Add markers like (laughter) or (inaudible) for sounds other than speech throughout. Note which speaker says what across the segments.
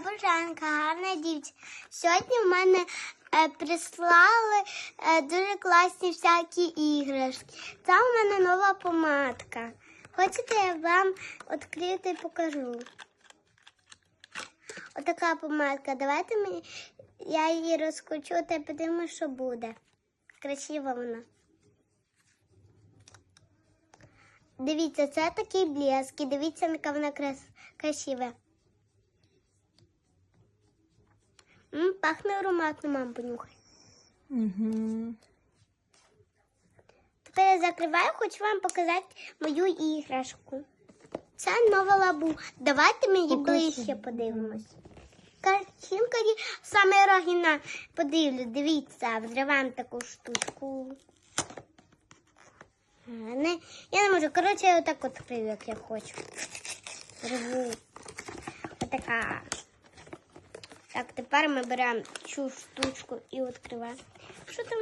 Speaker 1: Божанка, гарна дівчина. Сьогодні в мене е, прислали е, дуже класні всякі іграшки. Це у мене нова помадка. Хочете, я вам відкрию і покажу. Отака помадка. Давайте мені, я її розкручу та подивимося, що буде. Красива вона. Дивіться, це такий блеск. Дивіться, яка вона красива. М, пахне ароматно, мам, понюхай.
Speaker 2: Угу.
Speaker 1: Тепер я закриваю, хочу вам показати мою іграшку. Це нова лабу. Давайте ми її
Speaker 2: Покажи.
Speaker 1: ближче подивимось. Картинка є саме оригінал. Подивлю, дивіться, взриваємо таку штучку. А, Не, я не можу. Коротше, я отак от відкрию, як я хочу. Рву. Отака. Так, тепер ми беремо цю штучку і відкриваємо. Що там?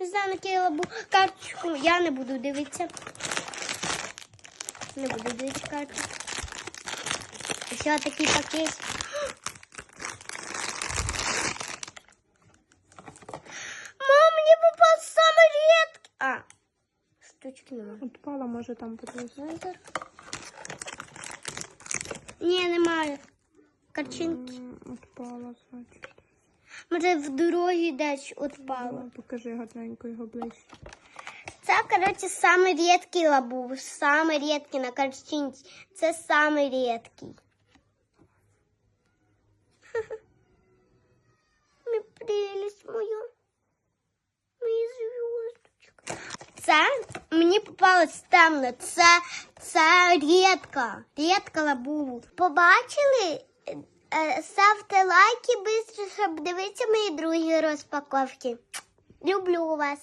Speaker 1: Не знаю, на яку карточку. Я не буду дивитися. Не буду дивитися карточку. Ще такий пакет. Мам, мені попав саме рідкий. А, штучки немає.
Speaker 2: Отпала, може там подивитися.
Speaker 1: Ні, немає. Картинки.
Speaker 2: Отпала, значить.
Speaker 1: Може в дорогі десь відпало.
Speaker 2: Ну, Покажи гарненько його ближче.
Speaker 1: Це, коротше, саме рідкий лабуб. Саме рідкий на картинці. Це саме рідкий. (laughs) Мій прелість моя. Мої зв'язочка. Це мені попалось темно. Це, це рідка. Рідка лабубу. Побачили? Е, Ставте лайки швидше, щоб дивитися мої другі розпаковки. Люблю вас.